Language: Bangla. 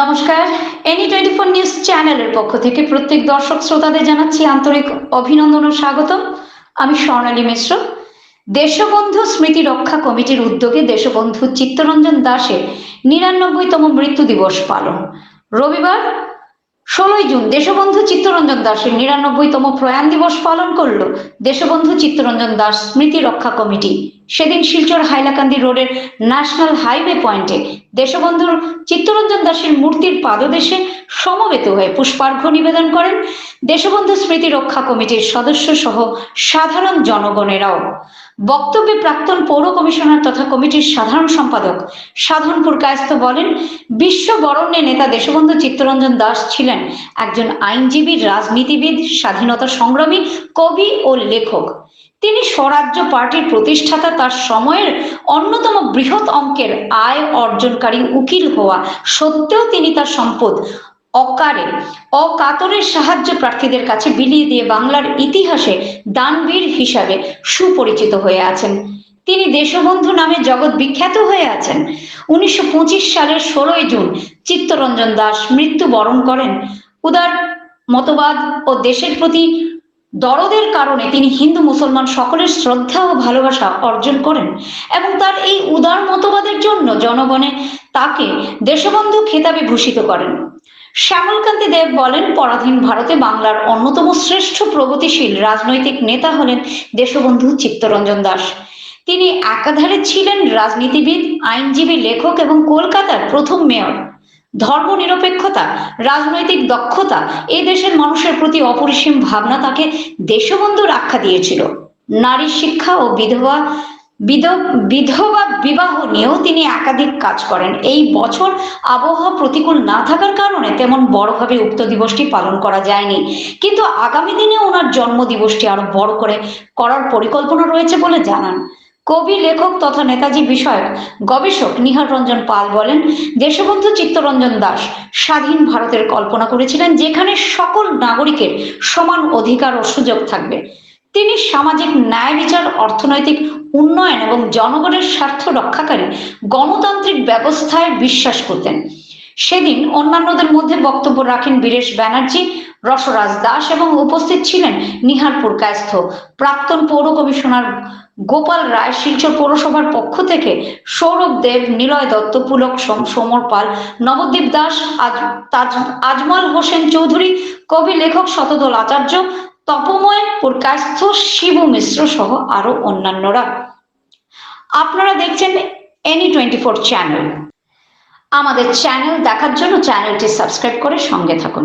নমস্কার এনি টোয়েন্টি ফোর নিউজ চ্যানেলের পক্ষ থেকে প্রত্যেক দর্শক শ্রোতাদের জানাচ্ছি আন্তরিক অভিনন্দন ও স্বাগতম। আমি স্বর্ণালী মিশ্র। দেশবন্ধু স্মৃতি রক্ষা কমিটির উদ্যোগে দেশবন্ধু চিত্তরঞ্জন দাসের নিরানব্বইতম মৃত্যু দিবস পালন। রবিবার ষোলোই জুন দেশবন্ধু চিত্তরঞ্জন দাসের নিরানব্বইতম প্রয়াণ দিবস পালন করল দেশবন্ধু চিত্তরঞ্জন দাস স্মৃতি রক্ষা কমিটি। সেদিন শিলচর হাইলাকান্দি রোডের ন্যাশনাল হাইওয়ে পয়েন্টে দেশবন্ধুর চিত্তরঞ্জন দাসের মূর্তির পাদদেশে সমবেত হয়ে পুষ্পার্ঘ্য নিবেদন করেন দেশবন্ধু স্মৃতি রক্ষা কমিটির সদস্য সহ সাধারণ জনগণেরাও। বক্তব্যে প্রাক্তন পৌর কমিশনার তথা কমিটির সাধারণ সম্পাদক সাধনপুর কায়স্থ বলেন, বিশ্ব বরণ্যে নেতা দেশবন্ধু চিত্তরঞ্জন দাস ছিলেন একজন আইনজীবী, রাজনীতিবিদ, স্বাধীনতা সংগ্রামী, কবি ও লেখক। তিনি স্বরাজ্য পার্টির প্রতিষ্ঠাতা, তার সময়ের অন্যতম বৃহৎ অঙ্কের আয় অর্জনকারী উকিল হওয়া সত্ত্বেও তিনি তার সম্পদ অকারে, অকাতরের সাহায্য প্রার্থীদের কাছে বিলিয়ে দিয়ে বাংলার ইতিহাসে দানবীর হিসাবে সুপরিচিত হয়ে আছেন। তিনি দেশবন্ধু নামে জগৎ বিখ্যাত হয়ে আছেন। উনিশশো পঁচিশ সালের ষোলোই জুন চিত্তরঞ্জন দাস মৃত্যুবরণ করেন। উদার মতবাদ ও দেশের প্রতি দরদের কারণে তিনি হিন্দু মুসলমান সকলের শ্রদ্ধা ও ভালোবাসা অর্জন করেন এবং তার এই উদার মতবাদের জন্য জনগণে তাকে দেশবন্ধু খেতাবে ভূষিত করেন। শ্যামলকান্তি দেব বলেন, পরাধীন ভারতে বাংলার অন্যতম শ্রেষ্ঠ প্রগতিশীল রাজনৈতিক নেতা হলেন দেশবন্ধু চিত্তরঞ্জন দাস। তিনি একাধারে ছিলেন রাজনীতিবিদ, আইনজীবী, লেখক এবং কলকাতার প্রথম মেয়র। ধর্মনিরপেক্ষতা, রাজনৈতিক দক্ষতা এই দেশের মানুষের প্রতি অপরিসীম ভাবনা তাকে দেশবন্ধুর আখ্যা দিয়েছিল। নারী শিক্ষা ও বিধবা বিধ- বিধবা বিবাহ নিয়েও তিনি একাধিক কাজ করেন। এই বছর আবহাওয়া প্রতিকূল না থাকার কারণে তেমন বড়ভাবে উক্ত দিবসটি পালন করা যায়নি। কিন্তু আগামী দিনে ওনার জন্ম দিবসটি আরও বড় করে করার পরিকল্পনা রয়েছে বলে জানান। কবি, লেখক তথা নেতাজি বিষয়ক গবেষক নিহার রঞ্জন পাল বলেন, দেশবন্ধু চিত্তরঞ্জন দাস স্বাধীন ভারতের কল্পনা করেছিলেন যেখানে সকল নাগরিকের সমান অধিকার ও সুযোগ থাকবে। তিনি সামাজিক ন্যায় বিচার, অর্থনৈতিক উন্নয়ন এবং জনগণের স্বার্থ রক্ষাকারী গণতান্ত্রিক ব্যবস্থায় বিশ্বাস করতেন। সেদিন অন্যান্যদের মধ্যে বক্তব্য রাখেন বীরেশ ব্যানার্জি, রসরাজ দাস এবং উপস্থিত ছিলেন নিহারপুর কায়স্থ প্রাক্তন পৌর কমিশনার গোপাল রায় শিলচর পৌরসভার পক্ষ থেকে সৌরভ দেব, নিলয় দত্ত, পুলক সোম, সমর পাল, নবদ্বীপ দাস, আজ আজমল হোসেন চৌধুরী, কবি লেখক শতদল আচার্য তপময় পুরকাস্থ শিবু মিশ্র সহ আরও অন্যান্যরা। আপনারা দেখছেন এনি টোয়েন্টি ফোর চ্যানেল। আমাদের চ্যানেল দেখার জন্য চ্যানেলটি সাবস্ক্রাইব করে সঙ্গে থাকুন।